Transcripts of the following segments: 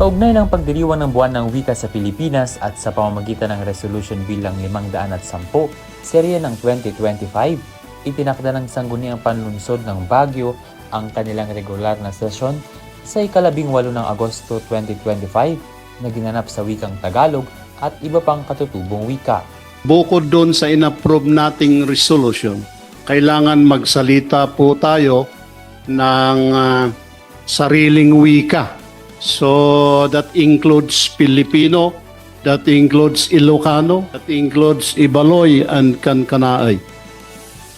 Kaugnay ng pagdiriwang ng buwan ng wika sa Pilipinas at sa pamamagitan ng Resolution Bilang 510, serye ng 2025, itinakda ng Sangguniang Panlunsod ng Baguio ang kanilang regular na sesyon sa ikalabing walo ng Agosto 2025 na ginanap sa wikang Tagalog at iba pang katutubong wika. Bukod doon sa inapprove nating resolution, kailangan magsalita po tayo ng ah, sariling wika. So that includes Filipino, that includes Ilocano, that includes Ibaloy and Kankanaay.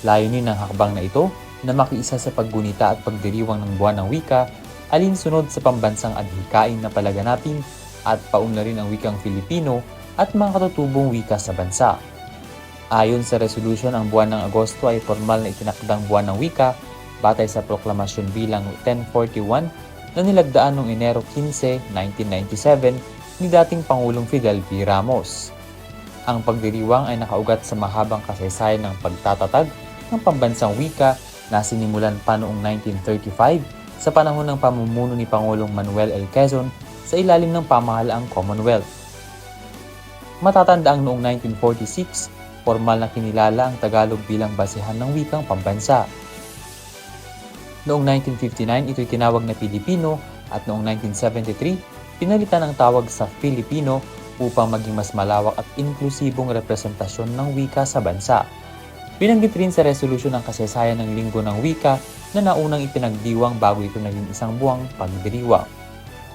Layunin ng hakbang na ito na makiisa sa paggunita at pagdiriwang ng buwan ng wika alinsunod sa pambansang adhikain na palaganapin at paunlarin ang wikang Filipino at mga katutubong wika sa bansa. Ayon sa resolution, ang buwan ng Agosto ay formal na itinakdang buwan ng wika batay sa proklamasyon bilang 1041 na nilagdaan noong Enero 15, 1997 ni dating Pangulong Fidel P. Ramos. Ang pagdiriwang ay nakaugat sa mahabang kasaysayan ng pagtatatag ng pambansang wika na sinimulan pa noong 1935 sa panahon ng pamumuno ni Pangulong Manuel L. Quezon sa ilalim ng pamahalaang Commonwealth. Matatanda ang noong 1946, formal na kinilala ang Tagalog bilang basehan ng wikang pambansa. Noong 1959, ito'y tinawag na Pilipino at noong 1973, pinalitan ang tawag sa Filipino upang maging mas malawak at inklusibong representasyon ng wika sa bansa. Binanggit rin sa resolusyon ng kasaysayan ng Linggo ng Wika na naunang ipinagdiwang bago ito naging isang buwang pagdiriwang.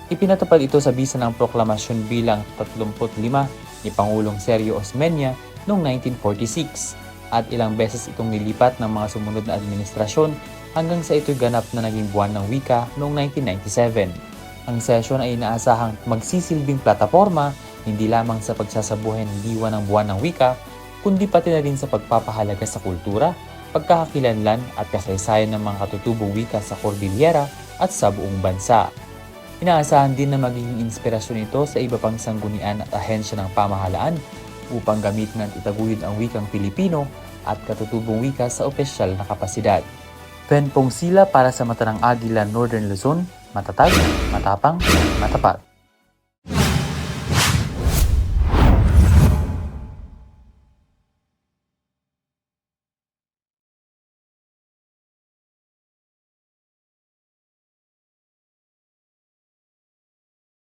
Ipinatupad ito sa bisa ng proklamasyon bilang 35 ni Pangulong Sergio Osmeña noong 1946 at ilang beses itong nilipat ng mga sumunod na administrasyon hanggang sa ito'y ganap na naging buwan ng wika noong 1997. Ang sesyon ay inaasahang magsisilbing plataforma hindi lamang sa pagsasabuhay ng diwa ng buwan ng wika, kundi pati na rin sa pagpapahalaga sa kultura, pagkakakilanlan at kasaysayan ng mga katutubong wika sa Cordillera at sa buong bansa. Inaasahan din na magiging inspirasyon ito sa iba pang sanggunian at ahensya ng pamahalaan upang gamitin at itaguyod ang wikang Pilipino at katutubong wika sa opisyal na kapasidad. Ben Pong sila para sa mata Agila Northern Luzon, matatag, matapang, matapat.